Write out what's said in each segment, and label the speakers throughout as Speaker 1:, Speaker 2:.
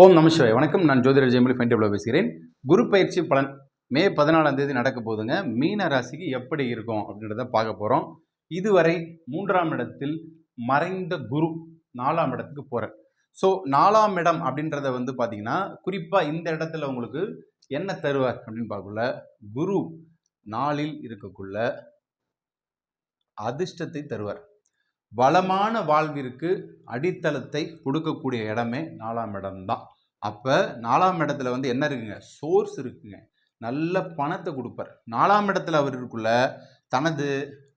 Speaker 1: ஓம் நமசிவாய் வணக்கம். நான் ஜோதிடர் ஜெயமொழி ஃபைன் பேசுகிறேன். குரு பயிற்சி பலன் மே பதினாலாம் தேதி நடக்க போகுதுங்க. மீன ராசிக்கு எப்படி இருக்கும் அப்படின்றத பார்க்க போகிறோம் இதுவரை மூன்றாம் இடத்தில் மறைந்த குரு நாலாம் இடத்துக்கு போகிறார் ஸோ நாலாம் இடம் அப்படின்றத வந்து பார்த்தீங்கன்னா குறிப்பாக இந்த இடத்துல உங்களுக்கு என்ன தருவார் அப்படின்னு பார்க்கக்குள்ள குரு நாளில் இருக்கக்குள்ள அதிர்ஷ்டத்தை தருவார். வளமான வாழ்விற்கு அடித்தளத்தை கொடுக்கக்கூடிய இடமே நாலாம் இடம்தான். அப்போ நாலாம் இடத்துல வந்து என்ன இருக்குங்க? சோர்ஸ் இருக்குங்க. நல்ல பணத்தை கொடுப்பார். நாலாம் இடத்துல அவர் இருக்குள்ள தனது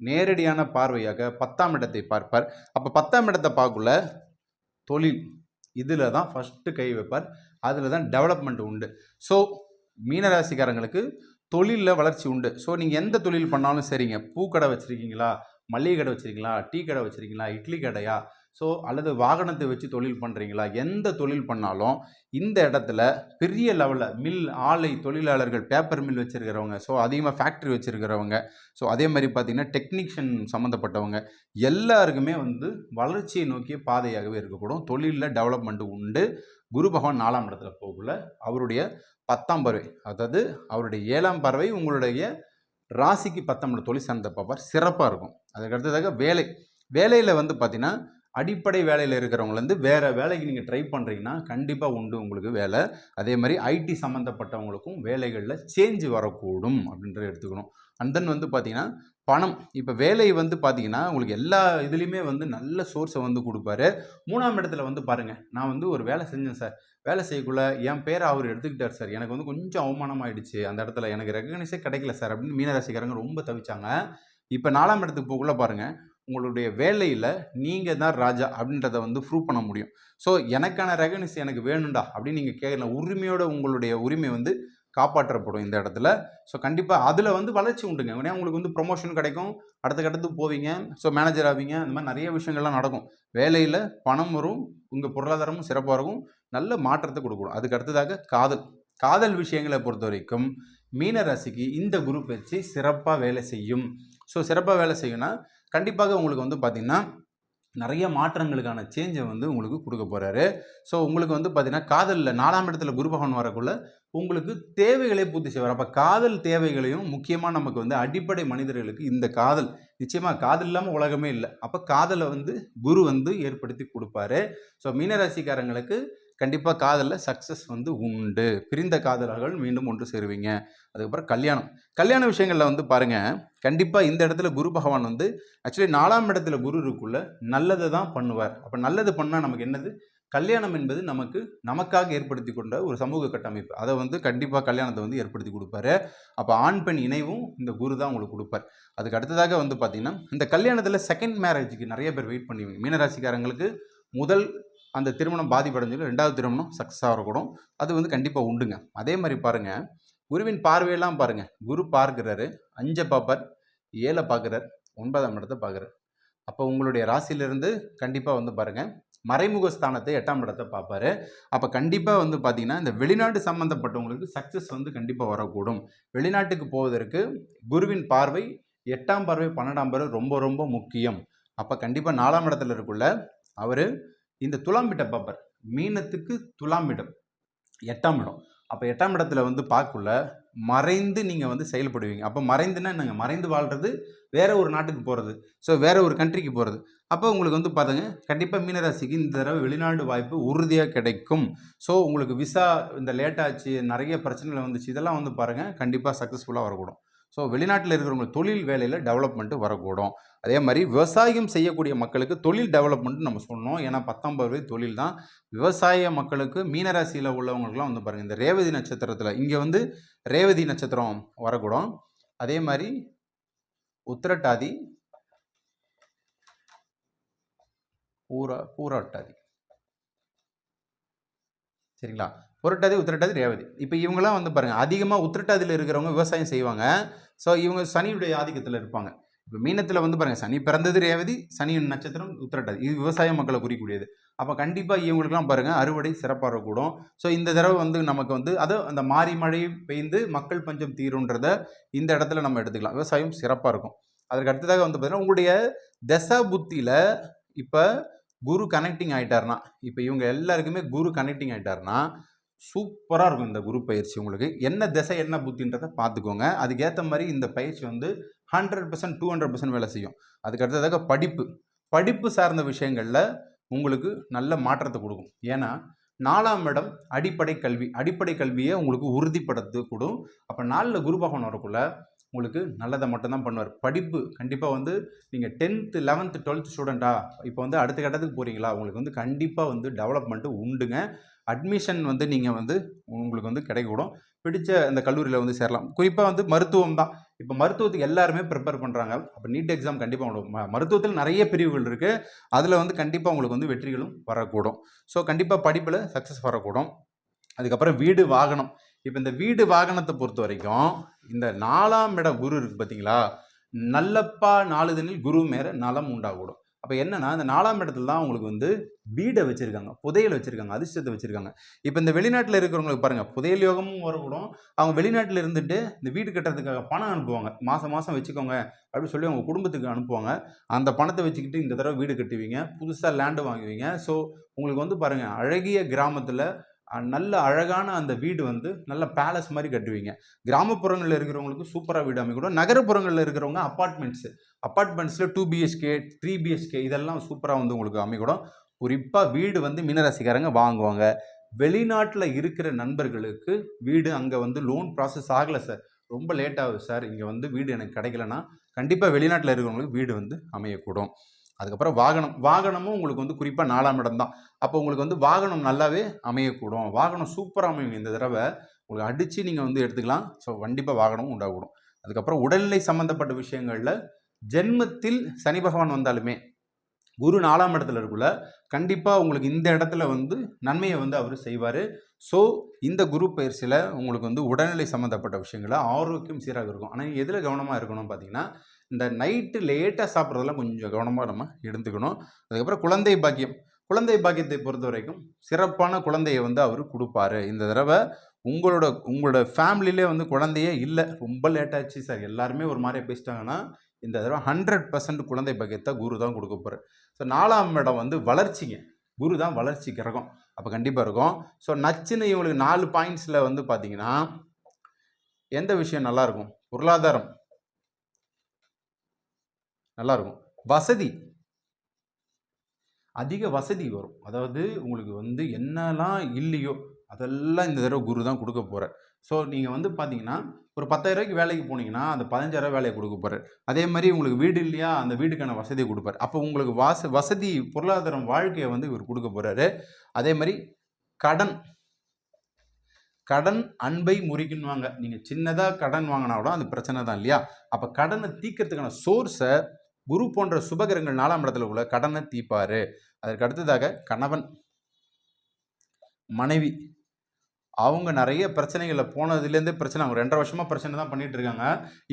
Speaker 1: நேரடியான பார்வையாக பத்தாம் இடத்தை பார்ப்பார். அப்போ பத்தாம் இடத்தை பார்க்கல தொழில் இதில் தான் ஃபஸ்ட்டு கை வைப்பார். அதில் தான் டெவலப்மெண்ட் உண்டு. ஸோ மீனராசிக்காரங்களுக்கு தொழிலில் வளர்ச்சி உண்டு. ஸோ நீங்கள் எந்த தொழில் பண்ணாலும் சரிங்க. பூக்கடை வச்சுருக்கீங்களா? மளிகை கடை வச்சுருக்கீங்களா? டீ கடை வச்சுருக்கீங்களா? இட்லி கடையா? ஸோ அல்லது வாகனத்தை வச்சு தொழில் பண்ணுறீங்களா எந்த தொழில் பண்ணாலும் இந்த இடத்துல பெரிய லெவலில் மில் ஆலை தொழிலாளர்கள் பேப்பர் மில் வச்சுருக்கிறவங்க ஸோ அதிகமாக ஃபேக்ட்ரி வச்சுருக்கிறவங்க ஸோ அதே மாதிரி பார்த்திங்கன்னா டெக்னீஷியன் சம்மந்தப்பட்டவங்க எல்லாருக்குமே வந்து வளர்ச்சியை நோக்கிய பாதையாகவே இருக்கக்கூடும். தொழிலில் டெவலப்மெண்ட் உண்டு. குரு பகவான் நாலாம் இடத்துல போகல அவருடைய பத்தாம் பறவை அதாவது அவருடைய ஏழாம் பறவை உங்களுடைய ராசிக்கு பத்தாம் தொழில் சார்ந்த பார்ப்பார் சிறப்பாக இருக்கும். அதுக்கு அடுத்ததாக வேலை. வேலையில் வந்து பார்த்தீங்கன்னா அடிப்படை வேலையில் இருக்கிறவங்கலேருந்து வேறு வேலைக்கு நீங்கள் ட்ரை பண்ணுறீங்கன்னா கண்டிப்பாக உண்டு உங்களுக்கு வேலை. அதே மாதிரி ஐடி சம்மந்தப்பட்டவங்களுக்கும் வேலைகளில் சேஞ்ச் வரக்கூடும் அப்படின்றத எடுத்துக்கணும். அண்ட் தென் வந்து பார்த்தீங்கன்னா பணம். இப்போ வேலை வந்து பார்த்தீங்கன்னா உங்களுக்கு எல்லா இதுலேயுமே வந்து நல்ல சோர்ஸை வந்து கொடுப்பாரு. மூணாம் இடத்துல வந்து பாருங்கள் நான் வந்து ஒரு வேலை செஞ்சேன் சார். வேலை செய்யக்குள்ள என் பேரை அவர் எடுத்துக்கிட்டார் சார். எனக்கு வந்து கொஞ்சம் அவமானமாயிடுச்சு. அந்த இடத்துல எனக்கு ரெக்கக்னைஸே கிடைக்கல சார் அப்படின்னு மீனராசிக்காரங்க ரொம்ப தவிச்சாங்க. இப்போ நாலாம் இடத்துக்கு போகக்குள்ள பாருங்கள் உங்களுடைய வேலையில் நீங்கள் தான் ராஜா அப்படின்றத வந்து ப்ரூவ் பண்ண முடியும். ஸோ எனக்கான ரெகனிஸ் எனக்கு வேணும்டா அப்படின்னு நீங்கள் கேட்கலாம் உரிமையோட உங்களுடைய உரிமை வந்து காப்பாற்றப்படும் இந்த இடத்துல. ஸோ கண்டிப்பாக அதில் வந்து வளர்ச்சி உண்டுங்க. உடனே உங்களுக்கு வந்து ப்ரொமோஷன் கிடைக்கும் அடுத்த கட்டத்துக்கு போவீங்க ஸோ மேனேஜர் ஆவீங்க அந்த மாதிரி நிறைய விஷயங்கள்லாம் நடக்கும். வேலையில் பணம் வரும் உங்கள் பொருளாதாரமும் சிறப்பாக இருக்கும் நல்ல மாற்றத்தை கொடுக்கணும் அதுக்கு அடுத்ததாக காதல். காதல் விஷயங்களை பொறுத்த வரைக்கும் மீன ராசிக்கு இந்த குரூப் வச்சு சிறப்பாக வேலை செய்யும். ஸோ சிறப்பாக வேலை செய்யும்னா கண்டிப்பாக உங்களுக்கு வந்து பார்த்திங்கன்னா நிறைய மாற்றங்களுக்கான சேஞ்சை வந்து உங்களுக்கு கொடுக்க போகிறாரு ஸோ உங்களுக்கு வந்து பார்த்திங்கன்னா காதலில் நாலாம் இடத்துல குரு பகவான் வரக்குள்ள உங்களுக்கு தேவைகளை பூர்த்தி செய்வார். அப்போ காதல் தேவைகளையும் முக்கியமாக நமக்கு வந்து அடிப்படை மனிதர்களுக்கு இந்த காதல் நிச்சயமாக காதல் இல்லாமல் உலகமே இல்லை. அப்போ காதலை வந்து குரு வந்து ஏற்படுத்தி கொடுப்பாரு. ஸோ மீனராசிக்காரங்களுக்கு கண்டிப்பாக காதலில் சக்ஸஸ் வந்து உண்டு. பிரிந்த காதலர்கள் மீண்டும் ஒன்று சேருவீங்க. அதுக்கப்புறம் கல்யாணம். கல்யாண விஷயங்களில் வந்து பாருங்கள் கண்டிப்பாக இந்த இடத்துல குரு பகவான் வந்து ஆக்சுவலி நாலாம் இடத்துல குரு இருக்குள்ள நல்லதை தான் பண்ணுவார். அப்போ நல்லது பண்ணால் நமக்கு என்னது? கல்யாணம் என்பது நமக்கு நமக்காக ஏற்படுத்தி கொண்ட ஒரு சமூக கட்டமைப்பு. அதை வந்து கண்டிப்பாக கல்யாணத்தை வந்து ஏற்படுத்தி கொடுப்பாரு. அப்போ ஆண் பெண் இணைவும் இந்த குரு தான் உங்களுக்கு கொடுப்பார். அதுக்கு அடுத்ததாக வந்து பார்த்திங்கன்னா இந்த கல்யாணத்தில் செகண்ட் மேரேஜுக்கு நிறைய பேர் வெயிட் பண்ணுவீங்க. மீனராசிக்காரங்களுக்கு முதல் அந்த திருமணம் பாதிப்படைஞ்சு ரெண்டாவது திருமணம் சக்ஸஸ் ஆகக்கூடும் அது வந்து கண்டிப்பாக உண்டுங்க. அதே மாதிரி பாருங்கள் குருவின் பார்வையெல்லாம் பாருங்கள் குரு பார்க்குறாரு அஞ்சை பார்ப்பார் ஏழை பார்க்குறார் ஒன்பதாம் இடத்தை பார்க்குறார். அப்போ உங்களுடைய ராசியிலிருந்து கண்டிப்பாக வந்து பாருங்கள் மறைமுக ஸ்தானத்தை எட்டாம் இடத்தை பார்ப்பாரு. அப்போ கண்டிப்பாக வந்து பார்த்தீங்கன்னா இந்த வெளிநாடு சம்மந்தப்பட்டவங்களுக்கு சக்ஸஸ் வந்து கண்டிப்பாக வரக்கூடும். வெளிநாட்டுக்கு போவதற்கு குருவின் பார்வை எட்டாம் பார்வை பன்னெண்டாம் பார்வை ரொம்ப ரொம்ப முக்கியம். அப்போ கண்டிப்பாக நாலாம் இடத்துல இருக்குள்ள அவர் இந்த துலாம் பப்பர் மீனத்துக்கு துலாம்பிடம் எட்டாம் இடம். அப்போ எட்டாம் இடத்துல வந்து பார்க்கக்குள்ள மறைந்து நீங்கள் வந்து செயல்படுவீங்க. அப்போ மறைந்துன்னா நாங்கள் மறைந்து வாழ்கிறது வேற ஒரு நாட்டுக்கு போகிறது ஸோ வேற ஒரு கண்ட்ரிக்கு போகிறது அப்போ உங்களுக்கு வந்து பாருங்க கண்டிப்பாக மீனராசிக்கு இந்த தடவை வெளிநாடு வாய்ப்பு உறுதியாக கிடைக்கும். ஸோ உங்களுக்கு விசா இந்த லேட் ஆச்சு நிறைய பிரச்சனைகள் வந்துச்சு இதெல்லாம் வந்து பாருங்கள் கண்டிப்பாக சக்ஸஸ்ஃபுல்லாக வரக்கூடும். ஸோ வெளிநாட்டில் இருக்கிறவங்க தொழில் வேலையில் டெவலப்மெண்ட்டு வரக்கூடும். அதே மாதிரி விவசாயம் செய்யக்கூடிய மக்களுக்கு தொழில் டெவலப்மெண்ட் நம்ம சொன்னோம். ஏன்னா பத்தொம்பது ரூபாய் தொழில் தான். விவசாய மக்களுக்கு மீனராசியில் உள்ளவங்களுக்குலாம் வந்து பாருங்கள் இந்த ரேவதி நட்சத்திரத்தில் இங்கே வந்து ரேவதி நட்சத்திரம் வரக்கூடும். அதே மாதிரி உத்திரட்டாதி பூரா பூராட்டாதி. சரிங்களா? புரட்டாதி உத்திரட்டாதி ரேவதி. இப்போ இவங்களாம் வந்து பாருங்கள் அதிகமாக உத்திரட்டாதியில் இருக்கிறவங்க விவசாயம் செய்வாங்க. ஸோ இவங்க சனியுடைய ஆதிக்கத்தில் இருப்பாங்க. இப்போ மீனத்தில் வந்து பாருங்கள் சனி பிறந்தது ரேவதி சனியின் நட்சத்திரம் உத்திரட்டாதி. இது விவசாய மக்களை குறிக்கூடியது அப்போ கண்டிப்பாக இவங்களுக்குலாம் பாருங்கள் அறுவடை சிறப்பாக இருக்கக்கூடும் ஸோ இந்த தடவை வந்து நமக்கு வந்து அது அந்த மாறி மழை பெய்ந்து மக்கள் பஞ்சம் தீருன்றத இந்த இடத்துல நம்ம எடுத்துக்கலாம். விவசாயம் சிறப்பாக இருக்கும். அதற்கு அடுத்ததாக வந்து பார்த்தீங்கன்னா உங்களுடைய தசா புத்தியில் இப்போ குரு கனெக்டிங் ஆகிட்டாருனா இப்போ இவங்க எல்லாருக்குமே குரு கனெக்டிங் ஆகிட்டாருனா சூப்பராக இருக்கும் இந்த குரு பயிற்சி உங்களுக்கு. என்ன திசை என்ன புத்தின்றதை பார்த்துக்கோங்க. அதுக்கேற்ற மாதிரி இந்த பயிற்சி வந்து hundred percent to hundred percent வேலை செய்யும். அதுக்கு அடுத்ததாக படிப்பு. படிப்பு சார்ந்த விஷயங்களில் உங்களுக்கு நல்ல மாற்றத்தை கொடுக்கும். ஏன்னா நாலாம் இடம் அடிப்படை கல்வி. அடிப்படை கல்வியை உங்களுக்கு உறுதிப்படுத்த கூடும். அப்போ நாளில் குரு பகவான் வரக்குள்ள உங்களுக்கு நல்லதை மட்டும்தான் பண்ணுவார். படிப்பு கண்டிப்பாக வந்து நீங்கள் டென்த்து லெவன்த்து டுவெல்த் ஸ்டூடெண்ட்டா இப்போ வந்து அடுத்த கட்டத்துக்கு போகிறீங்களா உங்களுக்கு வந்து கண்டிப்பாக வந்து டெவலப்மெண்ட்டு உண்டுங்க. அட்மிஷன் வந்து நீங்கள் வந்து உங்களுக்கு வந்து கிடைக்கூடும் பிடிச்ச அந்த கல்லூரியில் வந்து சேரலாம். குறிப்பாக வந்து மருத்துவம் தான். இப்போ மருத்துவத்துக்கு எல்லாருமே ப்ரிப்பேர் பண்ணுறாங்க அப்போ நீட் எக்ஸாம் கண்டிப்பாக உங்களுக்கு மருத்துவத்தில் நிறைய பிரிவுகள் இருக்குது அதில் வந்து கண்டிப்பாக உங்களுக்கு வந்து வெற்றிகளும் வரக்கூடும். ஸோ கண்டிப்பாக படிப்பில் சக்ஸஸ் வரக்கூடும். அதுக்கப்புறம் வீடு வாகனம். இப்போ இந்த வீடு வாகனத்தை பொறுத்த வரைக்கும் இந்த நாலாம் இட குரு இருக்குது பார்த்தீங்களா நல்லப்பா நாளுதனில் குரு மேலே நலம் உண்டாகக்கூடும். அப்போ என்னன்னா இந்த நாலாம் இடத்துல தான் அவங்களுக்கு வந்து வீடை வச்சுருக்காங்க புதையல் வச்சுருக்காங்க அதிர்ஷ்டத்தை வச்சுருக்காங்க. இப்போ இந்த வெளிநாட்டில் இருக்கிறவங்களுக்கு பாருங்கள் புதையல் யோகமும் வரக்கூடும். அவங்க வெளிநாட்டில் இருந்துட்டு இந்த வீடு கட்டுறதுக்காக பணம் அனுப்புவாங்க. மாதம் மாதம் வச்சுக்கோங்க அப்படின்னு சொல்லி அவங்க குடும்பத்துக்கு அனுப்புவாங்க. அந்த பணத்தை வச்சுக்கிட்டு இந்த தடவை வீடு கட்டுவீங்க. புதுசாக லேண்டு வாங்குவீங்க. ஸோ உங்களுக்கு வந்து பாருங்கள் அழகிய கிராமத்தில் நல்ல அழகான அந்த வீடு வந்து நல்ல பேலஸ் மாதிரி கட்டுவீங்க. கிராமப்புறங்களில் இருக்கிறவங்களுக்கு சூப்பராக வீடு அமைக்கூடும் நகரப்புறங்களில் இருக்கிறவங்க அப்பார்ட்மெண்ட்ஸு அப்பார்ட்மெண்ட்ஸில் டூ பிஹெச்கே த்ரீ பிஹெச்கே இதெல்லாம் சூப்பராக வந்து உங்களுக்கு அமைக்கூடும் குறிப்பாக வீடு வந்து மீனராசிக்காரங்க வாங்குவாங்க. வெளிநாட்டில் இருக்கிற நண்பர்களுக்கு வீடு அங்கே வந்து லோன் ப்ராசஸ் ஆகலை சார் ரொம்ப லேட் ஆகுது சார் இங்கே வந்து வீடு எனக்கு கிடைக்கலன்னா கண்டிப்பாக வெளிநாட்டில் இருக்கிறவங்களுக்கு வீடு வந்து அமையக்கூடும். அதுக்கப்புறம் வாகனம் வாகனமும் உங்களுக்கு வந்து குறிப்பாக நாலாம் இடம் தான். அப்போ உங்களுக்கு வந்து வாகனம் நல்லாவே அமையக்கூடும். வாகனம் சூப்பராக அமையும். இந்த தடவை உங்களுக்கு அடித்து நீங்கள் வந்து எடுத்துக்கலாம். ஸோ கண்டிப்பாக வாகனமும் உண்டாகக்கூடும். அதுக்கப்புறம் உடல்நிலை சம்மந்தப்பட்ட விஷயங்களில் ஜென்மத்தில் சனி பகவான் வந்தாலுமே குரு நாலாம் இடத்துல இருக்குள்ள கண்டிப்பாக உங்களுக்கு இந்த இடத்துல வந்து நன்மையை வந்து அவர் செய்வார். ஸோ இந்த குரு பயிற்சியில் உங்களுக்கு வந்து உடல்நிலை சம்மந்தப்பட்ட விஷயங்களை ஆரோக்கியம் சீராக இருக்கும். ஆனால் எதில் கவனமாக இருக்கணும்னு பார்த்தீங்கன்னா இந்த நைட்டு லேட்டாக சாப்பிட்றதெல்லாம் கொஞ்சம் கவனமாக நம்ம எடுத்துக்கணும். அதுக்கப்புறம் குழந்தை பாக்கியம். குழந்தை பாக்கியத்தை பொறுத்த வரைக்கும் சிறப்பான குழந்தையை வந்து அவர் கொடுப்பாரு. இந்த தடவை உங்களோட உங்களோட ஃபேமிலியிலே வந்து குழந்தையே இல்லை. ரொம்ப லேட்டாச்சு சார் எல்லாருமே ஒரு மாதிரியே பேசிட்டாங்கன்னா இந்த தடவை ஹண்ட்ரட் பர்சன்ட் குழந்தை பாக்கியத்தை குரு தான் கொடுக்க போகிறார் ஸோ நாலாம் இடம் வந்து வளர்ச்சிங்க. குரு தான் வளர்ச்சி கிரகம். அப்போ கண்டிப்பாக இருக்கும். ஸோ நச்சுன்னு இவங்களுக்கு நாலு பாயிண்ட்ஸில் வந்து பார்த்தீங்கன்னா எந்த விஷயம் நல்லாயிருக்கும் பொருளாதாரம். நல்லாயிருக்கும் வசதி. அதிக வசதி வரும். அதாவது உங்களுக்கு வந்து என்னெல்லாம் இல்லையோ அதெல்லாம் இந்த தடவை குரு தான் கொடுக்க போகிறார் ஸோ நீங்கள் வந்து பார்த்தீங்கன்னா ஒரு பத்தாயிரம் ரூபாய்க்கு வேலைக்கு போனீங்கன்னா அந்த பதினஞ்சாயிரம் வேலையை கொடுக்க போகிறார் அதே மாதிரி உங்களுக்கு வீடு இல்லையா அந்த வீடுக்கான வசதியை கொடுப்பார். அப்போ உங்களுக்கு வாச வசதி பொருளாதாரம் வாழ்க்கையை வந்து இவர் கொடுக்க போகிறாரு அதே மாதிரி கடன். கடன் அன்பை முறிக்குன்னுவாங்க. நீங்கள் சின்னதாக கடன் வாங்கினா கூட அது பிரச்சனை தான் இல்லையா? அப்போ கடனை தீக்கிறதுக்கான சோர்ஸை குரு போன்ற சுபகிரகங்கள் நாலாம் இடத்துல உள்ள கடனை தீப்பார் அதற்கு அடுத்ததாக கணவன் மனைவி அவங்க நிறைய பிரச்சனைகளில் போனதுலேருந்தே பிரச்சனை அவங்க ரெண்டரை வருஷமாக பிரச்சனை தான் பண்ணிகிட்டு இருக்காங்க.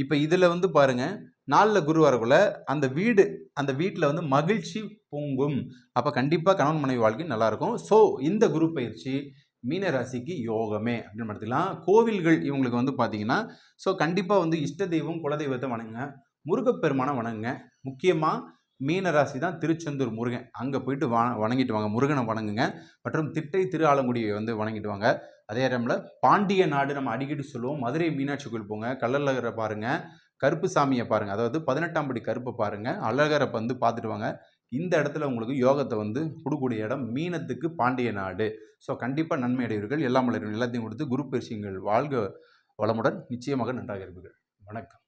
Speaker 1: இப்போ இதில் வந்து பாருங்கள் நாளில் குரு வரக்குள்ள அந்த வீடு அந்த வீட்டில் வந்து மகிழ்ச்சி பொங்கும். அப்போ கண்டிப்பாக கணவன் மனைவி வாழ்க்கை நல்லாயிருக்கும் ஸோ இந்த குரு பயிற்சி மீனராசிக்கு யோகமே அப்படின்னு பார்த்துக்கலாம் கோவில்கள் இவங்களுக்கு வந்து பார்த்தீங்கன்னா ஸோ கண்டிப்பாக வந்து இஷ்ட தெய்வம் குலதெய்வத்தை வணங்குங்க. முருகப்பெருமானை வணங்குங்க. முக்கியமாக மீனராசி தான் திருச்செந்தூர் முருகன். அங்கே போயிட்டு வா வணங்கிட்டு வாங்க. முருகனை வணங்குங்க. மற்றும் திட்டை திரு ஆலங்குடியை வந்து வணங்கிட்டு வாங்க. அதே டைமில் பாண்டிய நாடு நம்ம அடிக்கடி சொல்லுவோம். மதுரை மீனாட்சி கோயில் போங்க. கள்ளழகரை பாருங்கள் கருப்பு சாமியை பாருங்கள் அதாவது பதினெட்டாம் படி கருப்பை பாருங்கள் அழகரை வந்து பார்த்துட்டு வாங்க. இந்த இடத்துல உங்களுக்கு யோகத்தை வந்து கொடுக்கக்கூடிய இடம் மீனத்துக்கு பாண்டிய நாடு. ஸோ கண்டிப்பாக நன்மை அடைவீர்கள். எல்லாம் எல்லாத்தையும் கொடுத்து குரு பயிற்சிகள் வாழ்க வளமுடன். நிச்சயமாக நன்றாக இருப்பீர்கள். வணக்கம்.